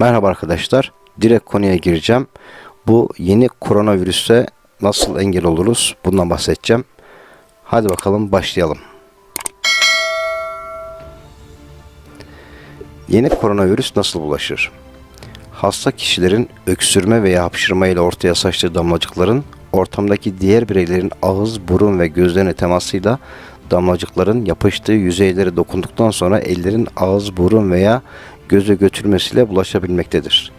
Merhaba arkadaşlar. Direkt konuya gireceğim. Bu yeni koronavirüse nasıl engel oluruz? Bundan bahsedeceğim. Hadi bakalım başlayalım. Yeni koronavirüs nasıl bulaşır? Hasta kişilerin öksürme veya hapşırma ile ortaya saçtığı damlacıkların ortamdaki diğer bireylerin ağız, burun ve gözlerine temasıyla damlacıkların yapıştığı yüzeylere dokunduktan sonra ellerin ağız, burun veya göze götürmesiyle bulaşabilmektedir.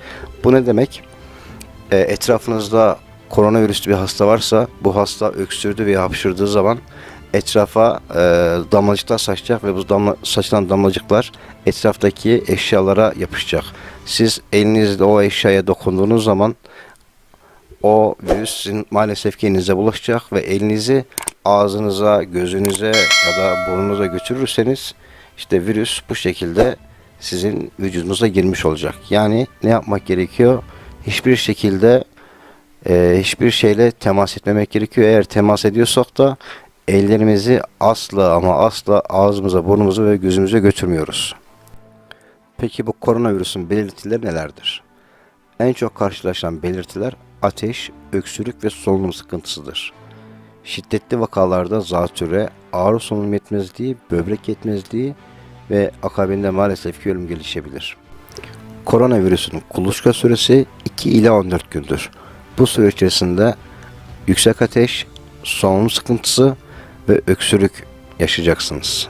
Bu ne demek? E, etrafınızda koronavirüslü bir hasta varsa bu hasta öksürdü veya hapşırdığı zaman etrafa e, damlacıklar saçacak ve bu damla, saçılan damlacıklar etraftaki eşyalara yapışacak. Siz elinizle o eşyaya dokunduğunuz zaman o virüs maalesef ki elinize bulaşacak ve elinizi ağzınıza, gözünüze ya da burnunuza götürürseniz işte virüs bu şekilde sizin vücudunuza girmiş olacak. Yani ne yapmak gerekiyor? Hiçbir şekilde e, hiçbir şeyle temas etmemek gerekiyor. Eğer temas ediyorsak da ellerimizi asla ama asla ağzımıza, burnumuza ve gözümüze götürmüyoruz. Peki bu koronavirüsün belirtileri nelerdir? En çok karşılaşılan belirtiler ateş, öksürük ve solunum sıkıntısıdır. Şiddetli vakalarda zatüre, ağrı solunum yetmezliği, böbrek yetmezliği ve akabinde maalesef ki ölüm gelişebilir. Koronavirüsün kuluçka süresi 2 ila 14 gündür. Bu süre içerisinde yüksek ateş, solunum sıkıntısı ve öksürük yaşayacaksınız.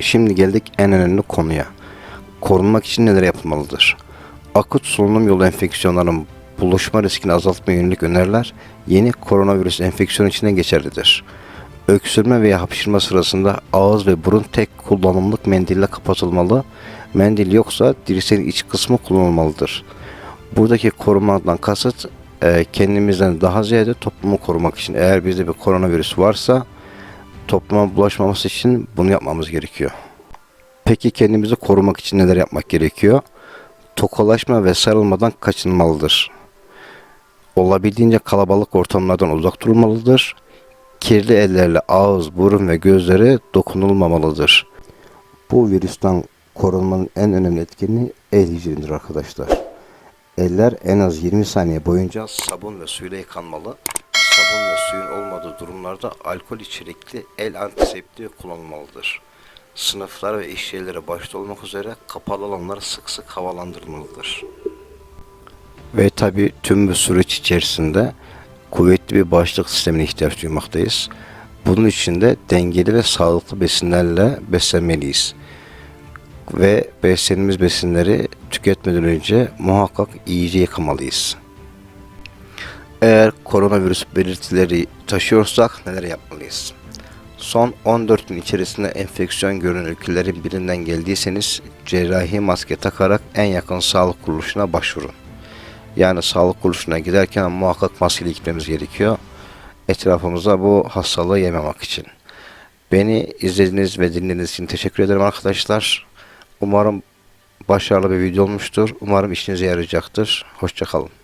Şimdi geldik en önemli konuya. Korunmak için neler yapılmalıdır? Akut solunum yolu enfeksiyonlarının buluşma riskini azaltma yönelik öneriler yeni koronavirüs enfeksiyonu için de geçerlidir. Öksürme veya hapşırma sırasında ağız ve burun tek kullanımlık mendille kapatılmalı. Mendil yoksa dirseğin iç kısmı kullanılmalıdır. Buradaki korumadan kasıt e, kendimizden daha ziyade toplumu korumak için. Eğer bizde bir koronavirüs varsa topluma bulaşmaması için bunu yapmamız gerekiyor. Peki kendimizi korumak için neler yapmak gerekiyor? Tokalaşma ve sarılmadan kaçınmalıdır. Olabildiğince kalabalık ortamlardan uzak durulmalıdır. Kirli ellerle ağız, burun ve gözlere dokunulmamalıdır. Bu virüsten korunmanın en önemli etkinliği el hijyenidir arkadaşlar. Eller en az 20 saniye boyunca sabun ve suyla yıkanmalı. Sabun ve suyun olmadığı durumlarda alkol içerikli el antiseptiği kullanılmalıdır. Sınıflar ve iş yerleri başta olmak üzere kapalı alanlar sık sık havalandırılmalıdır. Ve tabi tüm bu süreç içerisinde kuvvetli bir bağışıklık sistemine ihtiyaç duymaktayız. Bunun için de dengeli ve sağlıklı besinlerle beslenmeliyiz. Ve beslendiğimiz besinleri tüketmeden önce muhakkak iyice yıkamalıyız. Eğer koronavirüs belirtileri taşıyorsak neler yapmalıyız? Son 14 gün içerisinde enfeksiyon görünen ülkelerin birinden geldiyseniz cerrahi maske takarak en yakın sağlık kuruluşuna başvurun. Yani sağlık kuruluşuna giderken muhakkak maskeli gitmemiz gerekiyor. Etrafımıza bu hastalığı yememek için. Beni izlediğiniz ve dinlediğiniz için teşekkür ederim arkadaşlar. Umarım başarılı bir video olmuştur. Umarım işinize yarayacaktır. Hoşçakalın.